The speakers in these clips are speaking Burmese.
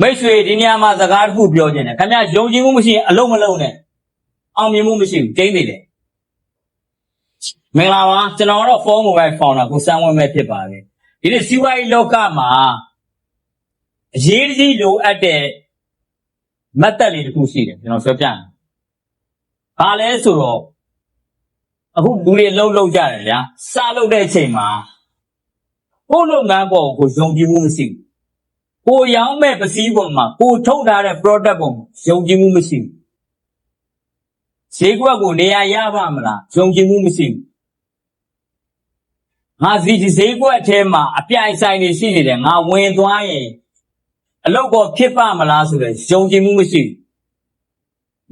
မိတ်ဆွေဒီနေရာမှာစကားတစ်ခုပြောခြင်းတယ်ခင်ဗျယုံကြည်မှုမရှိရင်အလုံးမလုံးနဲ့အောင်မြင်မှုမရှိဘူးကျင်းနေတယ်မင်္ဂလာပါကျွန်တော်ကတော့ဖုန်းမိုဘိုင်းဖောင်တာကိုစမ်းဝင်မဲ့ဖြစ်ပါတယ်ဒီနေ့စီးပွားရေးလောကမှာအရေးကြီးလိုအပ်တဲ့မတ်တက်လေးတစ်ခုရှိတယ်ကျွန်တော်ပြောပြမယ်ဘာလဲဆိုတော့အခုလူတွေလှုပ်လှုပ်ကြတယ်ဗျာစားလှုပ်တဲ့အချိန်မှာကိုယ်လုပ်ငန်းပေါ်ကိုယုံကြည်မှုမရှိဘူး ကိုရောင်းမဲ့ပစ္စည်းပေါ်မှာကိုထုတ်ထားတဲ့ product ပေါ်မှာယုံကြည်မှုမရှိဘူးဈေးကွက်ကိုနေရာရပါမလားယုံကြည်မှုမရှိဘူးငါစီဈေးကွက်အထဲမှာအပြိုင်ဆိုင်နေရှိနေတယ်ငါဝင်သွားရင်အလုပ်ပေါ်ဖြစ်ပါမလားဆိုတဲ့ယုံကြည်မှုမရှိဘူး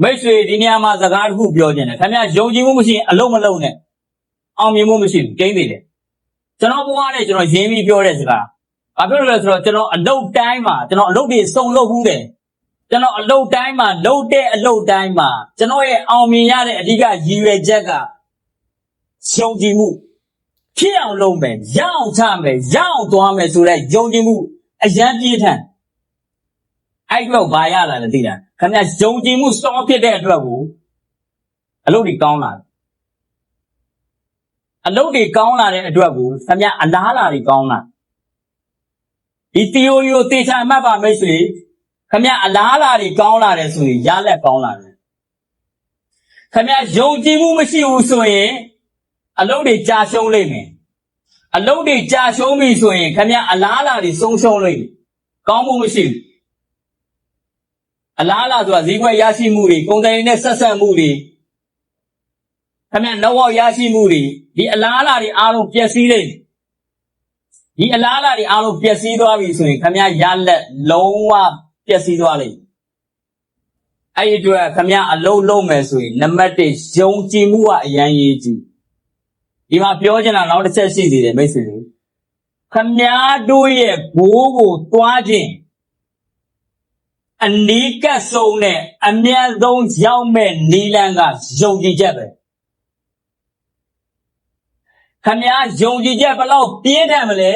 မိတ်ဆွေဒီနေရာမှာစကားတစ်ခုပြောခြင်းတယ်ခင်ဗျာယုံကြည်မှုမရှိရင်အလုပ်မလုပ်နဲ့အောင်မြင်မှုမရှိဘူးကျင်းသေးတယ်ကျွန်တော်ဘဝနဲ့ကျွန်တော်ရင်းပြီးပြောတဲ့စကား။ ဘာဖြစ်လို့လဲဆိုတော့ကျွန်တော်အလုတ်တိုင်းမှာကျွန်တော်အလုတ်တွေစုံလုပ်ဘူးတယ်။ကျွန်တော်အလုတ်တိုင်းမှာလုပ်တဲ့အလုတ်တိုင်းမှာကျွန်တော်ရဲ့အောင်မြင်ရတဲ့အဓိကရည်ရွယ်ချက်ကယုံကြည်မှုဖြစ်အောင်လုပ်မယ်၊ရအောင်ချမယ်၊ရအောင်သွားမယ်ဆိုတဲ့ယုံကြည်မှုအရန်ပြည့်ထန်အဲ့ဒီတော့ဘာရလာလဲသိလား။ခင်ဗျယုံကြည်မှုစောဖြစ်တဲ့အတွက်ကိုအလုတ်တွေကောင်းလာတယ်။အလုတ်တွေကောင်းလာတဲ့အတွက်ကိုခင်ဗျအလားအလာတွေကောင်းလာတယ် ဒီ theory ကိုသေချာမှတ်ပါမိတ်ဆွေခမရအလားအလာတွေကောင်းလာတယ်ဆိုရင်ရလက်ကောင်းလာတယ်ခမရယုံကြည်မှုမရှိဘူးဆိုရင်အလုပ်တွေကြာရှုံးလိမ့်မယ်အလုပ်တွေကြာရှုံးပြီဆိုရင်ခမရအလားအလာတွေဆုံးရှုံးလိမ့်မယ်ကောင်းမှုမရှိဘူးအလားအလာဆိုတာဈေးကွက်ရရှိမှုတွေကုန်တယ်နဲ့ဆက်ဆက်မှုတွေခမရနောက်ဝရရှိမှုတွေဒီအလားအလာတွေအားလုံးပျက်စီးလိမ့်မယ် ဒီအလားအလာတွေအားလုံးပျက်စီးသွားပြီဆိုရင်ခမရရလက်လုံးဝပျက်စီးသွားလိမ့်မယ်အဲ့ဒီအတွက်ခမရအလုံးလုံးမယ်ဆိုရင်နံပါတ်1ယုံကြည်မှုကအရန်ရေးကြီးဒီမှာပြောချင်တာနောက်တစ်ချက်ရှိသေးတယ်မိတ်ဆွေတွေခမရတို့ရဲ့ဘိုးကိုတွားခြင်းအနီးကပ်ဆုံးနဲ့အမြန်ဆုံးရောက်မဲ့နီလန်းကယုံကြည်ချက်ပဲ ခမည်းယုံကြည်ချက်ဘယ်လောက်ပြင်းထန်မလဲ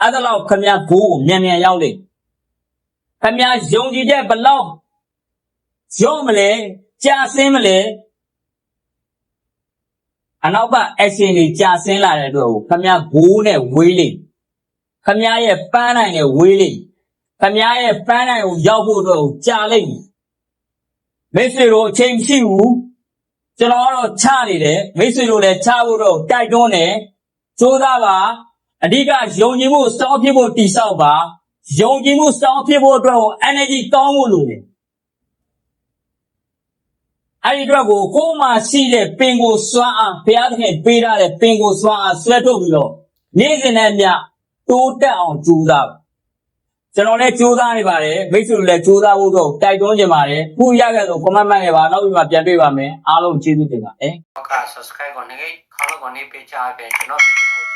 အဲ့ဒါလောက်ခမည်းဘိုးကိုမြန်မြန်ရောက်လိမ့်ခမည်းယုံကြည်ချက်ဘယ်လောက်ရော့မလဲကြာဆင်းမလဲအနောက်က action တွေကြာဆင်းလာတဲ့အတွက်ကိုခမည်းဘိုးနဲ့ဝေးလိမ့်ခမည်းရဲ့ပန်းနိုင်နဲ့ဝေးလိမ့်ခမည်းရဲ့ပန်းနိုင်ကိုရောက်ဖို့အတွက်ကိုကြာလိမ့်မိတ်ဆွေတို့အချိန်မရှိဘူး ကျွန်တော်ကတော့ချနေတယ်မိတ်ဆွေတို့လည်းချဖို့တော့တိုက်တွန်းတယ်စူးစမ်းပါအဓိကယုံကြည်မှုစောင့်ဖြစ်ဖို့တိဆောက်ပါယုံကြည်မှုစောင့်ဖြစ်ဖို့အတွက်ကို energy ကောင်းဖို့လိုတယ်အဲ့ဒီအတွက်ကိုကိုယ်မှရှိတဲ့ပင်ကိုစွမ်းအားဘုရားသခင်ပေးထားတဲ့ပင်ကိုစွမ်းအားဆွဲထုတ်ပြီးတော့နေ့စဉ်နဲ့အမျှတိုးတက်အောင်ကြိုးစားပါ ကျွန်တော်လည်းကြိုးစားနေပါတယ်မိတ်ဆွေတို့လည်းကြိုးစားဖို့တော့တိုက်တွန်းကြပါတယ်ခုရခဲ့ဆို comment မှတ်ခဲ့ပါနောက်ပြီးမှပြန်တွေ့ပါမယ်အားလုံးကျေးဇူးတင်ပါတယ်က subscribe ကိုနေခေါင်းကိုနေပေးချပေးကျွန်တော်ဗီဒီယို